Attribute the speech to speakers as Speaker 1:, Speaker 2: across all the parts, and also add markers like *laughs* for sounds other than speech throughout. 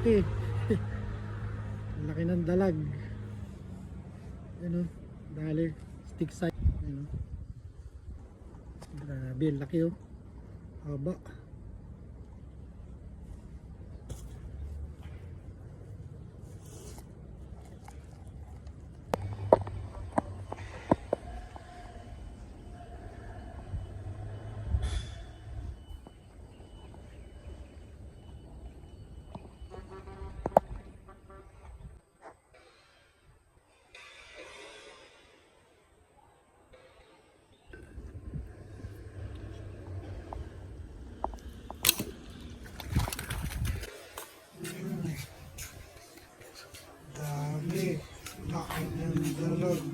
Speaker 1: laki. *laughs* laki ng dalag. Ano, dali, stick size. Ano. Grabe, laki oh. Haba.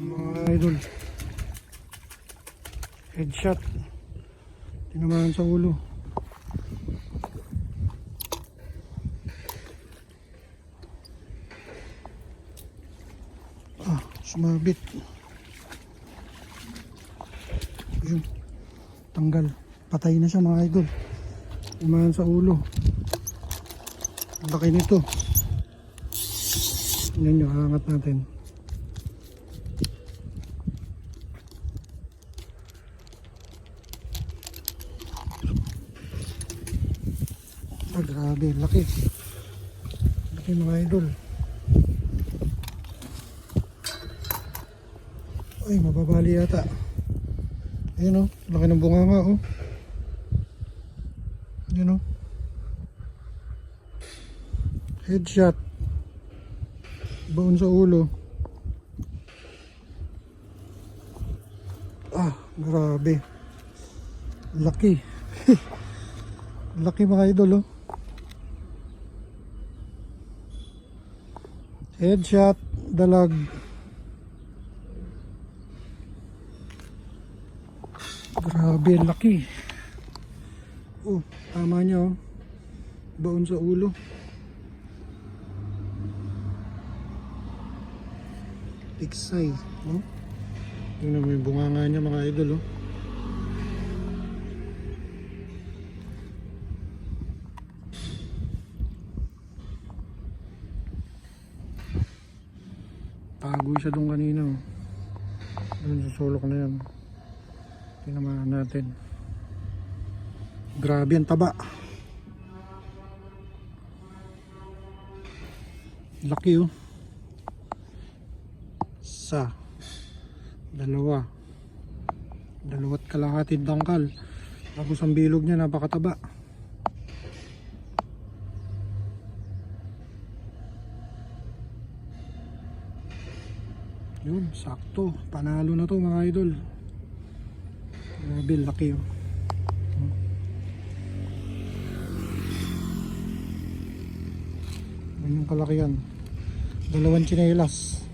Speaker 1: Mga idol. Headshot. Tinamaan sa ulo. Ah, sumabit. Yun. Tanggal. Patay na siya mga idol. Tinamaan sa ulo. Laki nito. Tingnan nyo, angat natin. Ah, grabe, laki. Laki mga idol. Ay, mababali yata. Ayun oh, laki ng bunganga oh. Ayun oh. Headshot. Baon sa ulo. Ah, grabe. Laki. *laughs* Laki mga idol, oh. Headshot, dalag. Grabe, laki. Oh, tama niya, oh. Baon sa ulo. Big size, oh. Tingnan mo yung bunganga niya mga idol, oh. Tago siya doon kanina, oh. Doon sa sulok na yan. Tinamaan natin. Grabe ang taba. Laki, oh. Isa. Dalawa. Dalawat kalahating dangkal. Tapos ang bilog niya napakataba. Yun, sakto. Panalo na to mga idol. Grabe, laki oh. Ganyan kalaki yan. Dalawang chinelas.